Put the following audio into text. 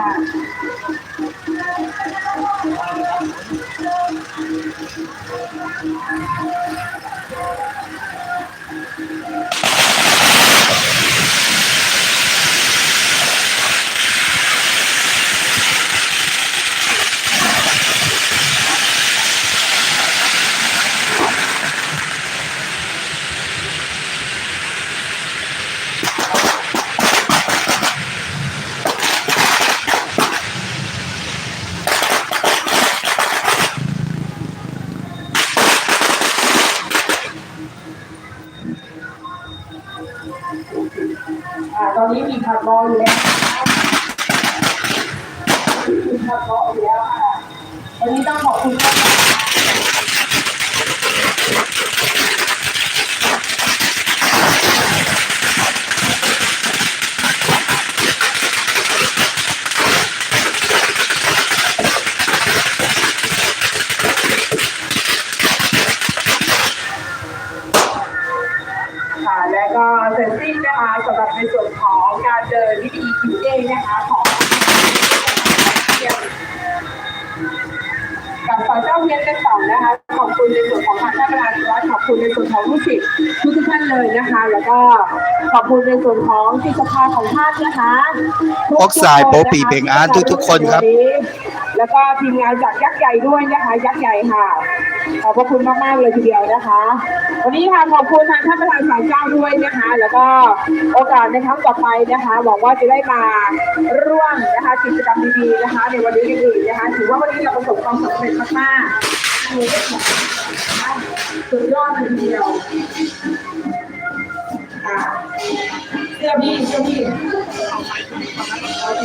Thank you. ตอนนี้มีผักรออยู่แล้วมีผักรออยู่แล้วค่ะวันนี้ต้องขอบคุณมากนะคะ ค่ะและก็ เสร็จสิ้นนะคะสำหรับในส่วนของการเดินวิธีคิวเด้นะคะของกับสอยเจ้าเพียนกันต่อนะคะ ขอบคุณในส่วนของทางท่านประธานวัดขอบคุณในส่วนของลูกศิษย์ทุกท่านเลยนะคะ แล้วก็ขอบคุณในส่วนของที่สภาของท่านนะคะทุกๆออกไซด์โป๊ปปี้เบงอาร์ตทุกๆคนครับ แล้วก็ทีมงานจากยักษ์ใหญ่ด้วยนะคะยักษ์ใหญ่ค่ะ ขอบพระคุณมากๆเลยทีเดียวนะคะ วันนี้ค่ะขอบคุณทางท่านประธานศาลเจ้าด้วยนะคะ แล้วก็โอกาสในครั้งต่อไปนะคะหวังว่าจะได้มาร่วมนะคะกิจกรรมดีๆนะคะ ในวันนี้อีกๆนะคะ ถือว่าวันนี้เราประสบความสำเร็จมากๆสุดยอดเลยทีเดียวอ่าเสื้อพี่เสื้อพี่โอเค